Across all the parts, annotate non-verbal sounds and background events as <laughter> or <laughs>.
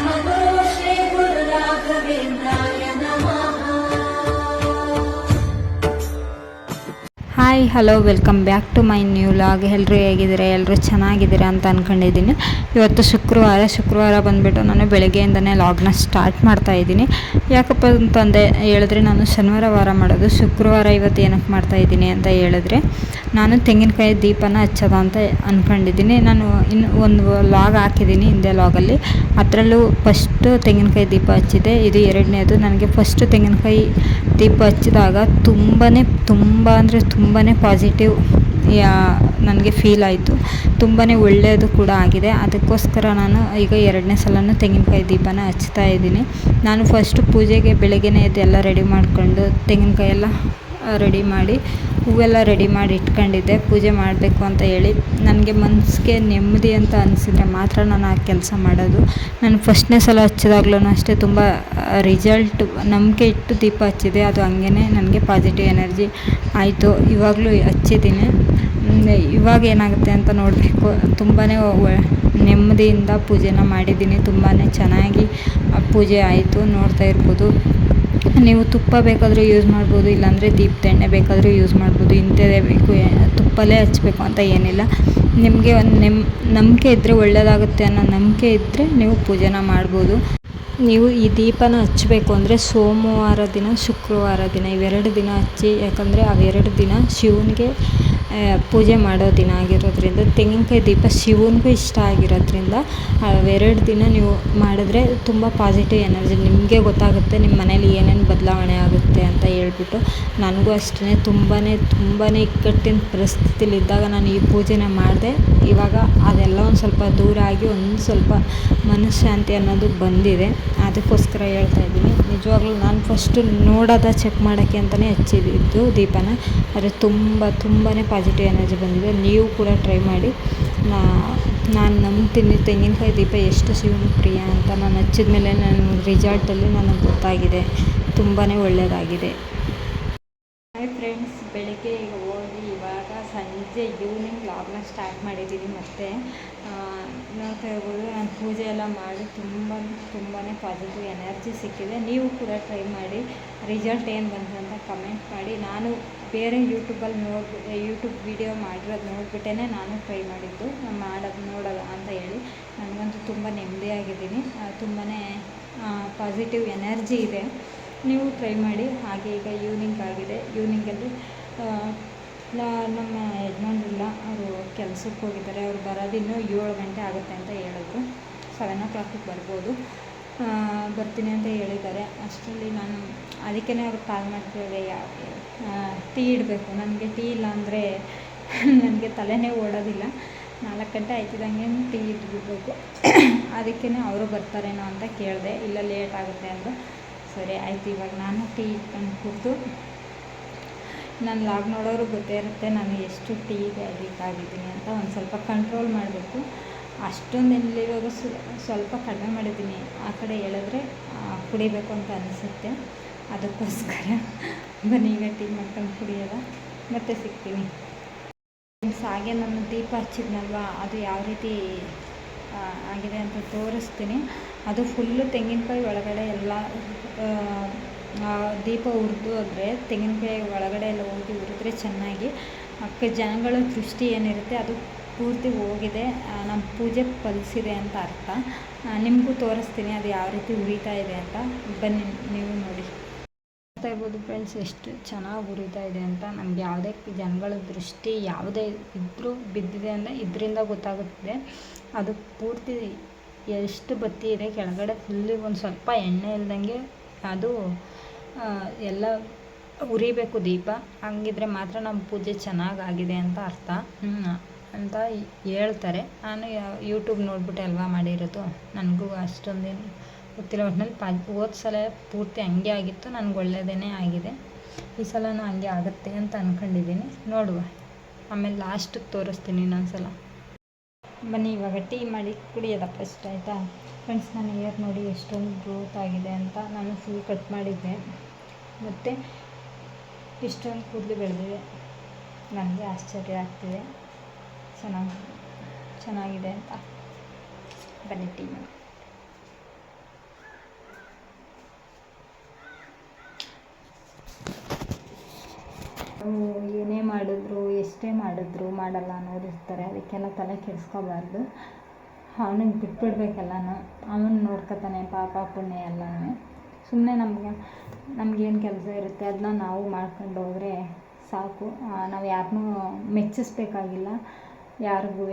I'm. Hi, hello, welcome back to my new vlog ಎಲ್ಲರೂ ಹೇಗಿದ್ದೀರಾ? ಎಲ್ಲರೂ ಚೆನ್ನಾಗಿದ್ದೀರಾ ಅಂತ ಅಂದ್ಕೊಂಡಿದ್ದೀನಿ ಇವತ್ತು ಶುಕ್ರವಾರ ಶುಕ್ರವಾರ ಬಂದುಬಿಟ್ಟು ನಾನು ಬೆಳಗ್ಗೆಯಿಂದನೇ ಲಾಗ್ನ ಸ್ಟಾರ್ಟ್ ಮಾಡ್ತಾಯಿದ್ದೀನಿ ಯಾಕಪ್ಪ ಅಂತಂದೆ, ಹೇಳಿದ್ರೆ ನಾನು ಶನಿವಾರ ವಾರ ಮಾಡೋದು, ಶುಕ್ರವಾರ ಇವತ್ತು ಏನಕ್ಕೆ ಮಾಡ್ತಾ ಇದ್ದೀನಿ ಅಂತ ಹೇಳಿದ್ರೆ, ನಾನು ತೆಂಗಿನಕಾಯಿ ದೀಪನ ಹಚ್ಚೋದ ಅಂತ ಅಂದ್ಕೊಂಡಿದ್ದೀನಿ ನಾನು ಇನ್ನು ಒಂದು ಲಾಗ್ ಹಾಕಿದ್ದೀನಿ ಹಿಂದೆ ಲಾಗಲ್ಲಿ ಅದರಲ್ಲೂ ಫಸ್ಟು ತೆಂಗಿನಕಾಯಿ ದೀಪ ಹಚ್ಚಿದೆ. ಇದು ಎರಡನೇದು. ನನಗೆ ಫಸ್ಟು ತೆಂಗಿನಕಾಯಿ ದೀಪ ಹಚ್ಚಿದಾಗ ತುಂಬಾ ತುಂಬ ಅಂದರೆ ತುಂಬಾ ಪಾಸಿಟಿವ್ ಯಾ, ನನಗೆ ಫೀಲ್ ಆಯಿತು. ತುಂಬಾ ಒಳ್ಳೆಯದು ಕೂಡ ಆಗಿದೆ. ಅದಕ್ಕೋಸ್ಕರ ನಾನು ಈಗ ಎರಡನೇ ಸಲನೂ ತೆಂಗಿನಕಾಯಿ ದೀಪನ ಹಚ್ತಾ ಇದ್ದೀನಿ. ನಾನು ಫಸ್ಟು ಪೂಜೆಗೆ, ಬೆಳಗ್ಗೆನೇ ಎದ್ದು ಎಲ್ಲ ರೆಡಿ ಮಾಡಿಕೊಂಡು ತೆಂಗಿನಕಾಯಿ ಎಲ್ಲ ರೆಡಿ ಮಾಡಿ ಹೂವೆಲ್ಲ ರೆಡಿ ಮಾಡಿ ಇಟ್ಕೊಂಡಿದ್ದೆ. ಪೂಜೆ ಮಾಡಬೇಕು ಅಂತ ಹೇಳಿ. ನನಗೆ ಮನಸ್ಸಿಗೆ ನೆಮ್ಮದಿ ಅಂತ ಅನಿಸಿದ್ರೆ ಮಾತ್ರ ನಾನು ಆ ಕೆಲಸ ಮಾಡೋದು. ನಾನು ಫಸ್ಟ್ನೇ ಸಲ ಹಚ್ಚಿದಾಗ್ಲೂ ಅಷ್ಟೇ ತುಂಬ ರಿಸಲ್ಟ್ ನಂಬಿಕೆ ಇಟ್ಟು ದೀಪ ಹಚ್ಚಿದೆ. ಅದು ಹಂಗೇ ನನಗೆ ಪಾಸಿಟಿವ್ ಎನರ್ಜಿ ಆಯಿತು. ಇವಾಗಲೂ ಹಚ್ಚಿದ್ದೀನಿ. ಇವಾಗ ಏನಾಗುತ್ತೆ ಅಂತ ನೋಡಬೇಕು. ತುಂಬಾ ನೆಮ್ಮದಿಯಿಂದ ಪೂಜೆನ ಮಾಡಿದ್ದೀನಿ. ತುಂಬಾ ಚೆನ್ನಾಗಿ ಪೂಜೆ ಆಯಿತು. ನೋಡ್ತಾ ಇರ್ಬೋದು. ನೀವು ತುಪ್ಪ ಬೇಕಾದರೂ ಯೂಸ್ ಮಾಡ್ಬೋದು, ಇಲ್ಲಾಂದರೆ ದೀಪದ ಎಣ್ಣೆ ಬೇಕಾದರೂ ಯೂಸ್ ಮಾಡ್ಬೋದು, ಇಂಥದ್ದೇ ಬೇಕು ತುಪ್ಪಲ್ಲೇ ತುಪ್ಪಲೇ ಹಚ್ಬೇಕು ಅಂತ ಏನಿಲ್ಲ. ನಿಮಗೆ ಒಂದು ನೆಮ್, ನಂಬಿಕೆ ಇದ್ದರೆ ಒಳ್ಳೆಯದಾಗುತ್ತೆ ಅನ್ನೋ ನಂಬಿಕೆ ಇದ್ದರೆ ನೀವು ಪೂಜೆನ ಮಾಡ್ಬೋದು. ನೀವು ಈ ದೀಪನ ಹಚ್ಚಬೇಕು ಅಂದರೆ ಸೋಮವಾರ ದಿನ, ಶುಕ್ರವಾರ ದಿನ, ಇವೆರಡು ದಿನ ಹಚ್ಚಿ, ಯಾಕಂದರೆ ಅವೆರಡು ದಿನ ಶಿವನಿಗೆ ಪೂಜೆ ಮಾಡೋ ದಿನ ಆಗಿರೋದ್ರಿಂದ, ತೆಂಗಿನಕಾಯಿ ದೀಪ ಶಿವನಿಗೂ ಇಷ್ಟ ಆಗಿರೋದ್ರಿಂದ ಅವೆರಡು ದಿನ ನೀವು ಮಾಡಿದ್ರೆ ತುಂಬ ಪಾಸಿಟಿವ್ ಎನರ್ಜಿ ನಿಮಗೆ ಗೊತ್ತಾಗುತ್ತೆ ನಿಮ್ಮ ಮನೇಲಿ ಏನೇನು ಬದಲಾವಣೆ ಆಗುತ್ತೆ ಅಂತ ಹೇಳ್ಬಿಟ್ಟು. ನನಗೂ ಅಷ್ಟೇ ತುಂಬಾ ತುಂಬಾ ಇಕ್ಕಟ್ಟಿನ ಪರಿಸ್ಥಿತಿಲಿದ್ದಾಗ ನಾನು ಈ ಪೂಜೆನ ಮಾಡಿದೆ. ಇವಾಗ ಅದೆಲ್ಲ ಒಂದು ಸ್ವಲ್ಪ ದೂರ ಆಗಿ ಒಂದು ಸ್ವಲ್ಪ ಮನಃಶಾಂತಿ ಅನ್ನೋದು ಬಂದಿದೆ. ಅದಕ್ಕೋಸ್ಕರ ಹೇಳ್ತಾ ಇದ್ದೀನಿ. ನಿಜವಾಗ್ಲೂ ನಾನು ಫಸ್ಟು ನೋಡೋದಾ ಚೆಕ್ ಮಾಡೋಕ್ಕೆ ಅಂತಲೇ ಹಚ್ಚಿದ್ದು ದೀಪನ. ಆದರೆ ತುಂಬ ತುಂಬಾ ಪಾಸಿಟಿವ್ ಎನರ್ಜಿ ಬಂದಿದೆ. ನೀವು ಕೂಡ ಟ್ರೈ ಮಾಡಿ. ನಾ, ನಾನು ನಂಬ್ತೀನಿ. ತೆಂಗಿನಕಾಯಿ ದೀಪ ಎಷ್ಟು ಶಿವನ ಪ್ರಿಯ ಅಂತ ನಾನು ಹಚ್ಚಿದ ಮೇಲೆ ನನ್ನ ರಿಸಲ್ಟಲ್ಲಿ ನನಗೆ ಗೊತ್ತಾಗಿದೆ. ತುಂಬಾ ಒಳ್ಳೆಯದಾಗಿದೆ ಹಾಯ್ ಫ್ರೆಂಡ್ಸ್ ಬೆಳಿಗ್ಗೆ ಸಂಜೆ ಈವ್ನಿಂಗ್ ಲಾಗ್ನ ಸ್ಟಾರ್ಟ್ ಮಾಡಿದ್ದೀನಿ ಮತ್ತು ನೋಡ್ತಾ ಇರ್ಬೋದು ನಾನು ಪೂಜೆ ಎಲ್ಲ ಮಾಡಿ ತುಂಬ ತುಂಬಾ ಪಾಸಿಟಿವ್ ಎನರ್ಜಿ ಸಿಕ್ಕಿದೆ. ನೀವು ಕೂಡ ಟ್ರೈ ಮಾಡಿ ರಿಸಲ್ಟ್ ಏನು ಬಂತು ಅಂತ ಕಮೆಂಟ್ ಮಾಡಿ. ನಾನು ಬೇರೆ ಯೂಟ್ಯೂಬಲ್ಲಿ ನೋಡಿ ಯೂಟ್ಯೂಬ್ ವೀಡಿಯೋ ಮಾಡಿರೋದು ನೋಡಿಬಿಟ್ಟೇ ನಾನು ಟ್ರೈ ಮಾಡಿದ್ದು, ಮಾಡೋದು ನೋಡೋಲ್ಲ ಅಂತ ಹೇಳಿ. ನನಗಂತೂ ತುಂಬ ನೆಮ್ಮದಿಯಾಗಿದ್ದೀನಿ ತುಂಬಾ ಪಾಸಿಟಿವ್ ಎನರ್ಜಿ ಇದೆ. ನೀವು ಟ್ರೈ ಮಾಡಿ, ಹಾಗೆ ಈಗ ಈವ್ನಿಂಗ್ ಆಗಿದೆ. ಈವ್ನಿಂಗಲ್ಲಿ ನಮ್ಮ ಯಜಮಾನ್ರಿಲ್ಲ, ಅವರು ಕೆಲ್ಸಕ್ಕೆ ಹೋಗಿದ್ದಾರೆ. ಅವ್ರು ಬರೋದಿನ್ನೂ ಏಳು ಗಂಟೆ ಆಗುತ್ತೆ ಅಂತ ಹೇಳಿದ್ರು. ಸೆವೆನ್ ಓ ಕ್ಲಾಕಿಗೆ ಬರ್ಬೋದು. ಬರ್ತೀನಿ ಅಂತ ಹೇಳಿದ್ದಾರೆ. ಅಷ್ಟರಲ್ಲಿ ನಾನು ಅದಕ್ಕೇ ಅವ್ರಿಗೆ ಕಾಲ್ ಮಾಡ್ತಿದ್ದಾರೆ. ಯಾವ ಟೀ ಇಡಬೇಕು. ನನಗೆ ಟೀ ಇಲ್ಲ ಅಂದರೆ <laughs> ನನಗೆ ತಲೆನೇ ಓಡೋದಿಲ್ಲ. ನಾಲ್ಕು ಗಂಟೆ ಆಯ್ತಿದ್ದಂಗೆ ಟೀ ಇಟ್ಬಿಡ್ಬೇಕು. <coughs> ಅದಕ್ಕೇ ಅವರು ಬರ್ತಾರೇನೋ ಅಂತ ಕೇಳಿದೆ. ಇಲ್ಲ, ಲೇಟ್ ಆಗುತ್ತೆ ಅಂದರು. ಸರಿ, ಆಯ್ತು. ಇವಾಗ ನಾನು ಟೀ ಇಟ್ಕೊಂಡು ಕೂತು ನಾನು ಲಾಗ್ ನೋಡೋರು ಗೊತ್ತೇ ಇರುತ್ತೆ ನಾನು ಎಷ್ಟು ಟೀಗೆ ಅಡಿಕ್ಟ್ ಆಗಿದ್ದೀನಿ ಅಂತ ಒಂದು ಸ್ವಲ್ಪ ಕಂಟ್ರೋಲ್ ಮಾಡಬೇಕು. ಅಷ್ಟೊಂದು ಇವಾಗ ಸ್ವಲ್ಪ ಕಡಿಮೆ ಮಾಡಿದ್ದೀನಿ. ಆ ಕಡೆ ಹೇಳಿದ್ರೆ ಕುಡಿಬೇಕು ಅಂತ ಅನಿಸುತ್ತೆ. ಅದಕ್ಕೋಸ್ಕರ ಬನ್ನಿ, ಈಗ ಟೀ ಮಾಡ್ಕೊಂಡು ಕುಡಿಯೋದ ಮತ್ತೆ ಸಿಗ್ತೀನಿ. ಹಾಗೆ ನಾನು ದೀಪ ಹಚ್ಚಿದ್ನಲ್ವ? ಅದು ಯಾವ ರೀತಿ ಆಗಿದೆ ಅಂತ ತೋರಿಸ್ತೀನಿ. ಅದು ಫುಲ್ಲು ತೆಂಗಿನಕಾಯಿ ಒಳಗಡೆ ಎಲ್ಲ ದೀಪ ಉರಿದು ಅಂದರೆ ತೆಂಗಿನಕಾಯಿ ಒಳಗಡೆ ಎಲ್ಲ ಹೋಗಿ ಉರಿದ್ರೆ ಚೆನ್ನಾಗಿ, ಅಕ್ಕ ಜನಗಳ ದೃಷ್ಟಿ ಏನಿರುತ್ತೆ ಅದು ಪೂರ್ತಿ ಹೋಗಿದೆ. ನಮ್ಮ ಪೂಜೆ ಫಲಿಸಿದೆ ಅಂತ ಅರ್ಥ. ನಿಮಗೂ ತೋರಿಸ್ತೀನಿ ಅದು ಯಾವ ರೀತಿ ಉರಿತಾ ಇದೆ ಅಂತ. ಬನ್ನಿ ನೀವು ನೋಡಿ. ನೋಡ್ತಾ ಇರ್ಬೋದು ಫ್ರೆಂಡ್ಸ್ ಎಷ್ಟು ಚೆನ್ನಾಗಿ ಉರಿತಾ ಇದೆ ಅಂತ. ನಮ್ಗೆ ಯಾವುದೇ ಜನಗಳ ದೃಷ್ಟಿ ಯಾವುದೇ ಇದ್ದರೂ ಬಿದ್ದಿದೆ ಅಂದರೆ ಇದರಿಂದ ಗೊತ್ತಾಗುತ್ತದೆ. ಅದು ಪೂರ್ತಿ ಎಷ್ಟು ಬತ್ತಿ ಇದೆ, ಕೆಳಗಡೆ ಫುಲ್ಲಿಗೆ ಒಂದು ಸ್ವಲ್ಪ ಎಣ್ಣೆ ಇಲ್ದಂಗೆ ಅದು ಎಲ್ಲ ಉರಿಬೇಕು ದೀಪ. ಹಂಗಿದ್ರೆ ಮಾತ್ರ ನಮ್ಮ ಪೂಜೆ ಚೆನ್ನಾಗಾಗಿದೆ ಅಂತ ಅರ್ಥ. ಅಂತ ಹೇಳ್ತಾರೆ. ನಾನು ಯೂಟ್ಯೂಬ್ ನೋಡ್ಬಿಟ್ಟೆ ಅಲ್ವಾ ಮಾಡಿರೋದು? ನನಗೂ ಅಷ್ಟೊಂದೇನು ಗೊತ್ತಿಲ್ಲ. ಒಟ್ಟಿನಲ್ಲಿ ಪ, ಹೋದ ಸಲ ಪೂರ್ತಿ ಹಂಗೆ ಆಗಿತ್ತು. ನನಗೆ ಒಳ್ಳೆಯದೇ ಆಗಿದೆ. ಈ ಸಲನೂ ಹಂಗೆ ಆಗುತ್ತೆ ಅಂತ ಅಂದ್ಕೊಂಡಿದ್ದೀನಿ ನೋಡುವ. ಆಮೇಲೆ ಲಾಸ್ಟಿಗೆ ತೋರಿಸ್ತೀನಿ ಇನ್ನೊಂದು ಸಲ ಬನ್ನಿ, ಇವಾಗ ಟೀ ಮಾಡಿ ಕುಡಿಯೋದ ಫಸ್ಟ್ ಆಯಿತಾ? ಫ್ರೆಂಡ್ಸ್ ನನ್ನ ಇಯರ್ ನೋಡಿ ಎಷ್ಟೊಂದು ಗ್ರೋತ್ ಆಗಿದೆ ಅಂತ ನಾನು ಫುಲ್ ಕಟ್ ಮಾಡಿದ್ದೆ. ಮತ್ತು ಇಷ್ಟೊಂದು ಕೂದಲು ಬೆಳೆದಿದೆ. ನನಗೆ ಆಶ್ಚರ್ಯ ಆಗ್ತಿದೆ. ಚೆನ್ನಾಗಿ, ಚೆನ್ನಾಗಿದೆ ಅಂತ. ಬನ್ನಿ ಟೀ ಮಾಡಿ ಏನೇ ಮಾಡಿದ್ರು, ಎಷ್ಟೇ ಮಾಡಿದ್ರು ಮಾಡಲ್ಲ ಅನ್ನೋರು ಇರ್ತಾರೆ. ಅದಕ್ಕೆಲ್ಲ ತಲೆ ಕೆಡಿಸ್ಕೋಬಾರ್ದು. ಅವನಿಗೆ ಬಿಟ್ಬಿಡ್ಬೇಕೆಲ್ಲನೂ ಅವನು ನೋಡ್ಕೊತಾನೆ, ಪಾಪ ಪುಣ್ಯ ಎಲ್ಲನೂ. ಸುಮ್ಮನೆ ನಮಗೆ, ನಮ್ಗೇನು ಕೆಲಸ ಇರುತ್ತೆ ಅದನ್ನ ನಾವು ಮಾಡ್ಕೊಂಡು ಹೋದರೆ ಸಾಕು. ನಾವು ಯಾರನ್ನೂ ಮೆಚ್ಚಿಸ್ಬೇಕಾಗಿಲ್ಲ. ಯಾರಿಗೂ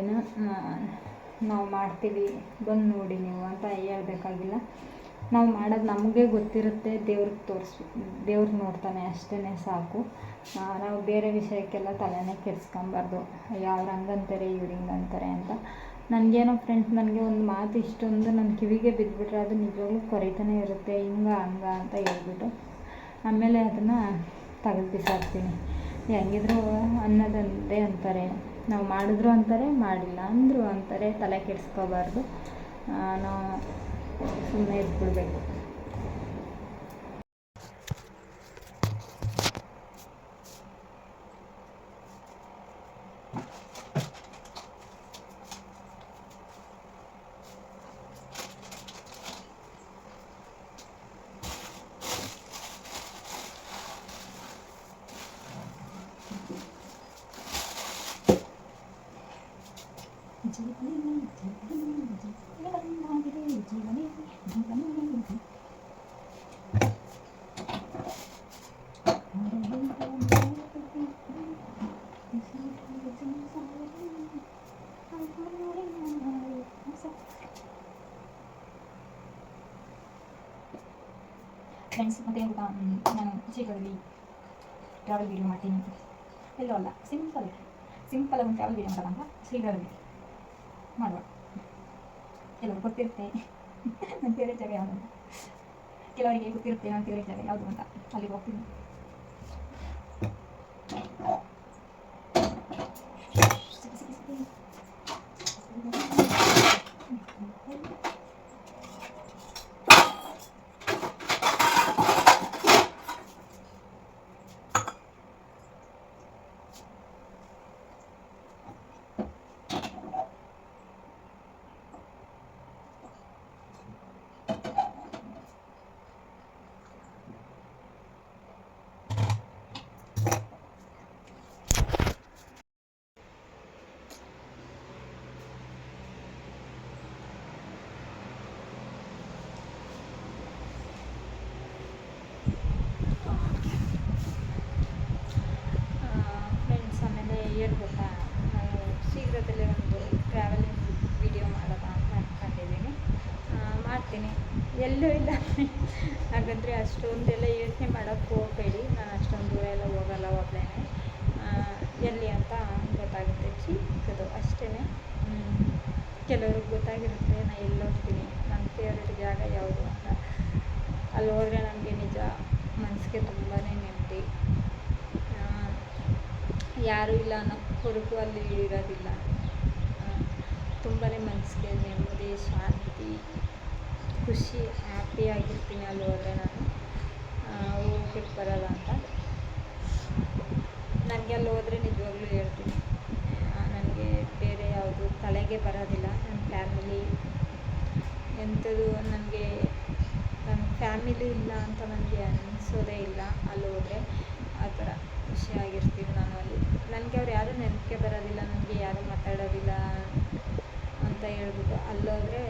ನಾವು ಮಾಡ್ತೀವಿ, ಬಂದು ನೋಡಿ ನೀವು ಅಂತ ಹೇಳ್ಬೇಕಾಗಿಲ್ಲ. ನಾವು ಮಾಡೋದು ನಮಗೆ ಗೊತ್ತಿರುತ್ತೆ, ದೇವ್ರಿಗೆ ತೋರಿಸ್ ದೇವ್ರಿಗೆ ನೋಡ್ತಾನೆ ಅಷ್ಟೇ ಸಾಕು. ನಾವು ಬೇರೆ ವಿಷಯಕ್ಕೆಲ್ಲ ತಲೆನೇ ಕೆಡ್ಸ್ಕೊಂಬಾರ್ದು. ಅಯ್ಯೋ, ಅವ್ರು ಹಂಗಂತಾರೆ, ಇವ್ರು ಹಿಂಗಂತಾರೆ ಅಂತ. ನನಗೇನೋ ಫ್ರೆಂಡ್ಸ್ ನನಗೆ ಒಂದು ಮಾತು ಇಷ್ಟೊಂದು ನನ್ನ ಕಿವಿಗೆ ಬಿದ್ದುಬಿಟ್ರೆ ಅದು ನಿಜವಾಗ್ಲೂ ಕೊರಿತಾನೆ ಇರುತ್ತೆ, ಹಿಂಗ, ಹಂಗ ಅಂತ ಹೇಳ್ಬಿಟ್ಟು ಆಮೇಲೆ ಅದನ್ನು ತಗದು ಬಿಸಾಕ್ತೀನಿ. ಹೆಂಗಿದ್ರು ಅನ್ನೋದಂದೇ ಅಂತಾರೆ. ನಾವು ಮಾಡಿದ್ರು ಅಂತಾರೆ, ಮಾಡಿಲ್ಲ ಅಂದರು ಅಂತಾರೆ, ತಲೆ ಕೆಡಿಸ್ಕೋಬಾರ್ದು. ನಾವು ಸುಮ್ಮನೆ ಇದ್ಬಿಡ್ಬೇಕು. ಫ್ರೆಂಡ್ಸ್ ಮತ್ತೆ ಗೊತ್ತಾ ನಾನು ಶೀಘ್ರದಲ್ಲಿ ಟ್ರಾವೆಲ್ ವೀಡಿಯೋ ಮಾಡ್ತೀನಿ ಎಲ್ಲೋ ಅಲ್ಲ ಸಿಂಪಲ್ ಸಿಂಪಲ್ ಒಂದು ಟ್ರಾವೆಲ್ ವೀಡಿಯೋ ಮಾಡೋಣ ಶೀಘ್ರದಲ್ಲಿ ಮಾಡುವ ಕೆಲವರು ಗೊತ್ತಿರುತ್ತೆ ನನ್ನ ಫೇವ್ರೆಟ್ ಜಾಗ ಯಾವುದು ಕೆಲವರಿಗೆ ಗೊತ್ತಿರುತ್ತೆ ನನ್ನ ಫೇವ್ರೆಟ್ ಜಾಗ ಯಾವುದು ಅಂತ. ಅಲ್ಲಿಗೆ ಹೋಗ್ತೀನಿ ಸಿಕ್ಕಿ, ಸಿಕ್ಕಿ, ಸಿಕ್ಕಿ. ಫ್ರೆಂಡ್ಸ್ ಆಮೇಲೆ ಏನು ಗೊತ್ತಾ ನಾನು ಶೀಘ್ರದಲ್ಲೇ ಒಂದು ಟ್ರಾವೆಲಿಂಗ್ ವಿಡಿಯೋ ಮಾಡೋಣ ಅಂತ ಅಂದ್ಕೊಂಡಿದ್ದೀನಿ ಮಾಡ್ತೀನಿ. ಎಲ್ಲೂ ಇಲ್ಲ. ಹಾಗಂದರೆ ಅಷ್ಟೊಂದೆಲ್ಲ ಯೋಚನೆ ಮಾಡೋಕ್ಕೆ ಹೋಗಬೇಡಿ. ನಾನು ಅಷ್ಟೊಂದು ದೂರ ಎಲ್ಲ ಹೋಗಲ್ಲ ಒಬ್ಬಳೇ ಎಲ್ಲಿ ಅಂತ ಗೊತ್ತಾಗುತ್ತೆ. ಚಿಕ್ಕದು ಅಷ್ಟೇ ಕೆಲವ್ರಿಗೆ ಗೊತ್ತಾಗಿರುತ್ತೆ. ನಾನು ಎಲ್ಲಿ ಹೋಗ್ತೀನಿ ನನ್ನ ಫೇವ್ರೆಟ್ ಜಾಗ ಯಾವುದು ಅಂತ. ಅಲ್ಲಿ ಹೋದ್ರೆ ನನಗೆ ನಿಜ ಮನಸ್ಸಿಗೆ ತುಂಬಾ ನೆಮ್ಮದಿ ಯಾರೂ ಇಲ್ಲ ಅನ್ನೋ ಕೊರಗು ಅಲ್ಲಿ ಇರೋದಿಲ್ಲ. ತುಂಬಾ ಮನಸ್ಸಿಗೆ ನೆಮ್ಮದಿ, ಶಾಂತಿ, ಖುಷಿ ಹ್ಯಾಪಿಯಾಗಿರ್ತೀನಿ ಅಲ್ಲಿ ಹೋದರೆ ನಾನು? ಹೋಗ್ಬಿಟ್ಟು ಬರೋಲ್ಲ ಅಂತ? ನನಗೆ ಅಲ್ಲಿ ಹೋದರೆ ನಿಜವಾಗ್ಲೂ ಹೇಳ್ತೀನಿ. ನನಗೆ ಬೇರೆ ಯಾವುದು ತಲೆಗೆ ಬರೋದಿಲ್ಲ. ನನ್ನ ಫ್ಯಾಮಿಲಿ ಎಂಥದ್ದು ನನಗೆ ನನ್ನ ಫ್ಯಾಮಿಲಿ ಇಲ್ಲ ಅಂತ ನನಗೆ ಅನಿಸೋದೇ ಇಲ್ಲ ಅಲ್ಲಿ ಹೋದರೆ ಆ ಥರ. ಖುಷಿಯಾಗಿರ್ತೀನಿ ನಾನು ಅಲ್ಲಿ. ನನಗೆ ಅವ್ರು ಯಾರೂ ನೆನಪಿಗೆ ಬರೋದಿಲ್ಲ ನನಗೆ ಯಾರೂ ಮಾತಾಡೋದಿಲ್ಲ ಅಂತ ಹೇಳ್ಬಿಟ್ಟು ಅಲ್ಲೋದರೆ